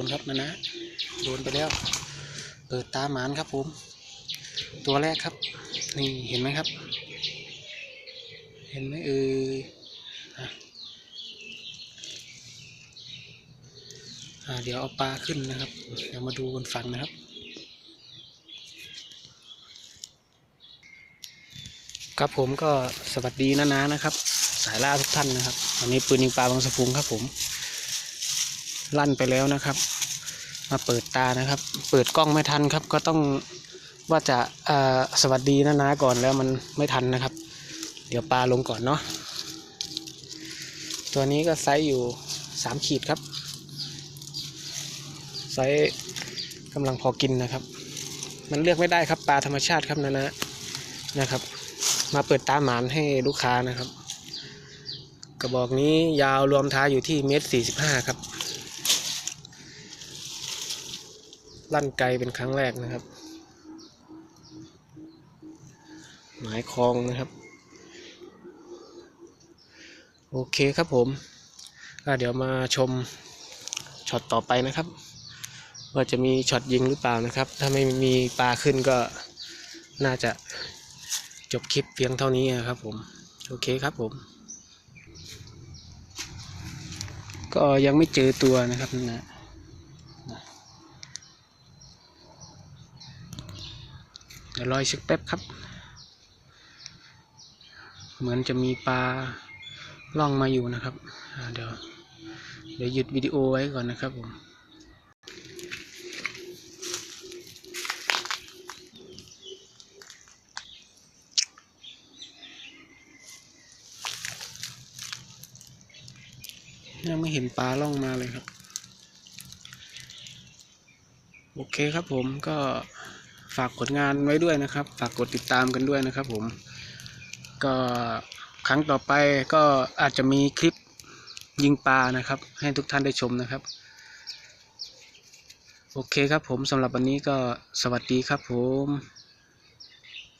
นครับนะนะโดนไปแล้ว เปิดตาหมานครับผม ตัวแรกครับ นี่เห็นไหมครับ เห็นไหมเอออ่าเดี๋ยวเอาปลาขึ้นนะครับ เดี๋ยวมาดูบนฝั่งนะครับครับผมก็สวัสดีนะนะนะครับ สายล่าทุกท่านนะครับวันนี้ปืนยิงปลาบางสะพุงครับผม ลั่นไปแล้วนะครับ มาเปิดตานะครับ เปิดกล้องไม่ทันครับ ก็ต้องว่าจะสวัสดีนะนะก่อนแล้วมันไม่ทันนะครับ เดี๋ยวปลาลงก่อนเนาะตัวนี้ก็ไซส์อยู่สามขีดครับ ไซส์กำลังพอกินนะครับ มันเลือกไม่ได้ครับปลาธรรมชาติครับนะนะนะครับ มาเปิดตาหมานให้ลูกค้านะครับ กระบอกนี้ยาวรวมท้ายอยู่ที่เมตรสี่สิบห้าครับ ลั่นไกลเป็นครั้งแรกนะครับ หมายคลองนะครับ โอเคครับผมเดี๋ยวมาชมช็อตต่อไปนะครับ ว่าจะมีช็อตยิงหรือเปล่านะครับ ถ้าไม่มีปลาขึ้นก็น่าจะจบคลิปเพียงเท่านี้นะครับผม โอเคครับผม ก็ยังไม่เจอตัวนะครับนะ เดี๋ยวรออีกสักแป๊บครับ เหมือนจะมีปลาล่องมาอยู่นะครับเดี๋ยวเดี๋ยวหยุดวิดีโอไว้ก่อนนะครับผมยังไม่เห็นปลาล่องมาเลยครับ โอเคครับผมก็ ฝากผลงานไว้ด้วยนะครับ ฝากกดติดตามกันด้วยนะครับ ผม ก็ครั้งต่อไปก็อาจจะมีคลิปยิงปลานะครับ ให้ทุกท่านได้ชมนะครับ โอเคครับผมสำหรับวันนี้ก็สวัสดีครับผม